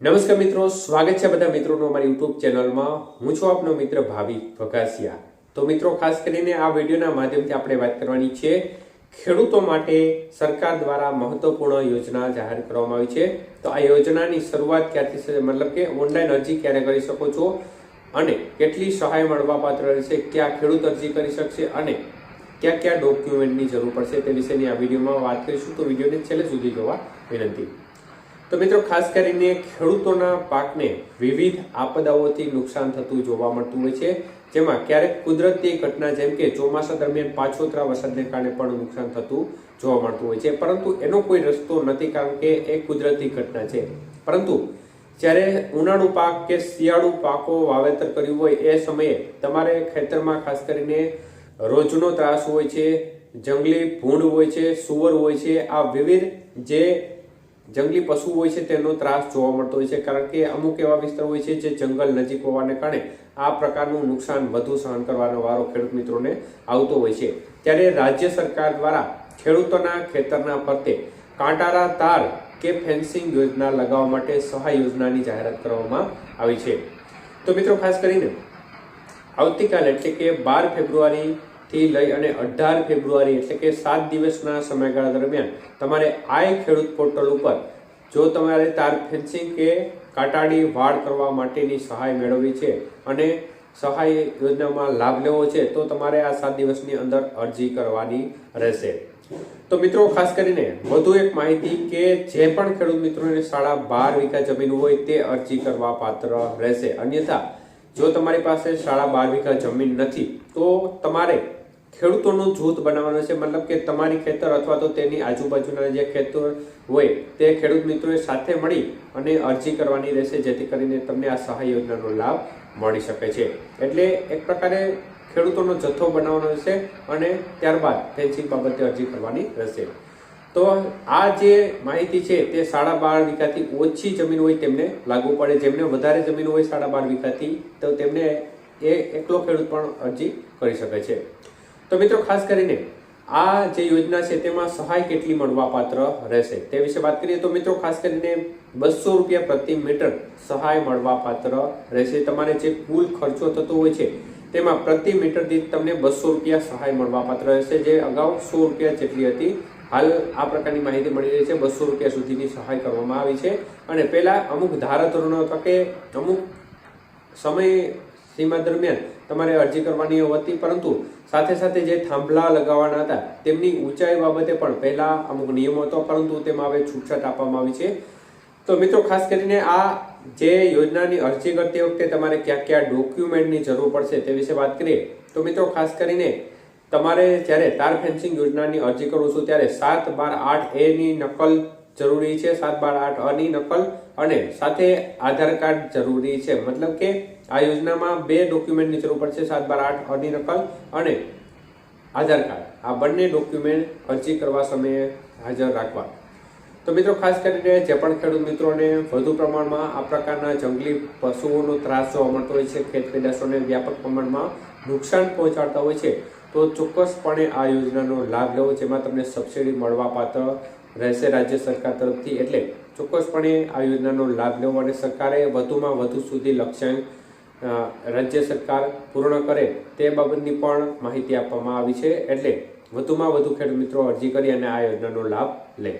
નમસ્કાર મિત્રો, સ્વાગત છે બધા મિત્રોનું અમારી યુટ્યુબ ચેનલમાં. હું છું આપનો મિત્ર ભાવિક ભગાસિયા. તો મિત્રો, ખાસ કરીને આ વિડીયોના માધ્યમથી આપણે વાત કરવાની છે ખેડૂતો માટે સરકાર દ્વારા મહત્વપૂર્ણ યોજના જાહેર કરવામાં આવી છે. તો આ યોજનાની શરૂઆત ક્યારથી થશે મતલબ કે ઓનલાઈન અરજી ક્યારે કરી શકો છો? અને કેટલી સહાય મળવા પાત્ર રહેશે? ક્યાં ખેડૂત અરજી કરી શકશે? અને ક્યાં ક્યાં ડોક્યુમેન્ટની જરૂર પડશે? તે વિશેની આ વિડીયોમાં વાત કરીશું. તો વિડીયોને છેલ્લે સુધી જોવા વિનંતી. તો મિત્રો, ખાસ કરીને ખેડૂતોના પાકને વિવિધ આપદાઓથી નુકસાન થતું જોવા મળતું હોય છે. જેમાં ક્યારેક કુદરતી ઘટના જેમ કે ચોમાસા દરમિયાન પાછોતરા વરસાદને કારણે પણ નુકસાન થતું જોવા મળતું હોય છે. પરંતુ એનો કોઈ રસ્તો નથી, કારણ કે એ કુદરતી ઘટના છે. પરંતુ જ્યારે ઉનાળુ પાક કે શિયાળુ પાકો વાવેતર કર્યું હોય, એ સમયે તમારે ખેતરમાં ખાસ કરીને રોજનો ત્રાસ હોય છે, જંગલી ભૂંડ હોય છે, સુવર હોય છે, આ વિવિધ જે જંગલી પશુ હોય છે, તેનો ત્રાસ જોવા મળતો હોય છે, કારણ કે અમુક એવા વિસ્તાર હોય છે, જે જંગલ નજીક હોવાને કારણે આ પ્રકારનું નુકસાન વધુ સહન કરવાનો વારો ખેડૂત મિત્રોને આવતો હોય છે. ત્યારે રાજ્ય સરકાર દ્વારા ખેડૂતોના ખેતરના ફરતે કાંટારા તાર કે ફેન્સિંગ યોજના લગાવવા માટે સહાય યોજનાની જાહેરાત કરવામાં આવી છે. તો મિત્રો, ખાસ કરીને આવતીકાલે એટલે કે બાર ફેબ્રુઆરી થી લઈ અને અઢાર ફેબ્રુઆરી એટલે કે સાત દિવસના સમયગાળા દરમિયાન તમારે આઈ ખેડૂત પોર્ટલ ઉપર જો તમારે તાર ફેન્સિંગ કે કાટાડી વાડ કરવા માટેની સહાય મેળવવી છે અને સહાય યોજનામાં લાભ લેવો છે, તો તમારે આ સાત દિવસની અંદર અરજી કરવાની રહેશે. તો મિત્રો, ખાસ કરીને વધુ એક માહિતી કે જે પણ ખેડૂત મિત્રોને સાડા બાર વીઘા જમીન હોય તે અરજી કરવા પાત્ર રહેશે. અન્યથા જો તમારી પાસે સાડા બાર વીઘા જમીન નથી, તો તમારે ખેડૂતોનું જૂથ બનાવવાનું છે. મતલબ કે તમારી ખેતર અથવા તો તેની આજુબાજુના જે ખેતર હોય, તે ખેડૂત મિત્રોએ સાથે મળી અને અરજી કરવાની રહેશે, જેથી કરીને તમને આ સહાય યોજનાનો લાભ મળી શકે છે. એટલે એક પ્રકારે ખેડૂતોનો જથ્થો બનાવવાનો રહેશે અને ત્યારબાદ ફેન્સિંગ બાબતે અરજી કરવાની રહેશે. તો આ જે માહિતી છે તે સાડા બાર વીઘાથી ઓછી જમીન હોય તેમને લાગુ પડે. જેમને વધારે જમીન હોય સાડા બાર વીઘાથી, તો તેમને એ એકલો ખેડૂત પણ અરજી કરી શકે છે. તો મિત્રો, ખાસ કરીને આ જે યોજના છે તેમાં સહાય કેટલી મળવાપાત્ર રહેશે તે વિશે વાત કરીએ તો મિત્રો, ખાસ કરીને બસો રૂપિયા પ્રતિ મીટર સહાય મળવાપાત્ર રહેશે. તમારે જે કુલ ખર્ચો થતો હોય છે તેમાં પ્રતિ મીટર દીઠ તમને બસો રૂપિયા સહાય મળવાપાત્ર રહેશે. જે અગાઉ સો રૂપિયા જેટલી હતી હાલ આ પ્રકારની માહિતી મળી રહી છે. બસો રૂપિયા સુધીની સહાય કરવામાં આવી છે. અને પહેલાં અમુક ધારાધોરણો અથવા કે અમુક સમય સીમા દરમિયાન તમારે અરજી કરવાની હતી પરંતુ સાથે સાથે જે થાંભલા લગાવવાના હતા, તેમની ઊંચાઈ બાબતે પણ પહેલાં અમુક નિયમો હતો, પરંતુ તેમાં હવે છૂટછાટ આપવામાં આવી છે. તો મિત્રો, ખાસ કરીને આ જે યોજનાની અરજી કરતી વખતે તમારે ક્યાં ક્યાં ડોક્યુમેન્ટની જરૂર પડશે તે વિશે વાત કરીએ. તો મિત્રો, ખાસ કરીને તમારે જ્યારે તાર ફેન્સિંગ યોજનાની અરજી કરો છો, ત્યારે સાત બાર આઠ એ ની નકલ જરૂરી છે, સાત બાર આઠ અ ની નકલ અને સાથે આધાર કાર્ડ જરૂરી છે. મતલબ કે આ યોજનામાં બે ડોક્યુમેન્ટની જરૂર પડશે, સાત બાર આઠ અ ની નકલ અને આધાર કાર્ડ. આ બંને ડોક્યુમેન્ટ અરજી કરવા સમયે હાજર રાખવા. તો મિત્રો, ખાસ કરીને જે પણ ખેડૂત મિત્રોને વધુ પ્રમાણમાં આ પ્રકારના જંગલી પશુઓનો ત્રાસ જોવા મળતો હોય છે ખેત પેદાશોને વ્યાપક પ્રમાણમાં નુકસાન પહોંચાડતા હોય છે તો ચોક્કસપણે આ યોજનાનો લાભ લેવો, જેમાં તમને સબસિડી મળવાપાત્ર રહેશે રાજ્ય સરકાર તરફથી. એટલે ચોક્કસપણે આ યોજનાનો લાભ લેવો અને સરકારે વધુમાં વધુ સુધી લક્ષ્યાંક રાજ્ય સરકાર પૂર્ણ કરે તે બાબતની પણ માહિતી આપવામાં આવી છે. એટલે વધુમાં વધુ ખેડૂત મિત્રો અરજી કરી અને આ યોજનાનો લાભ લે.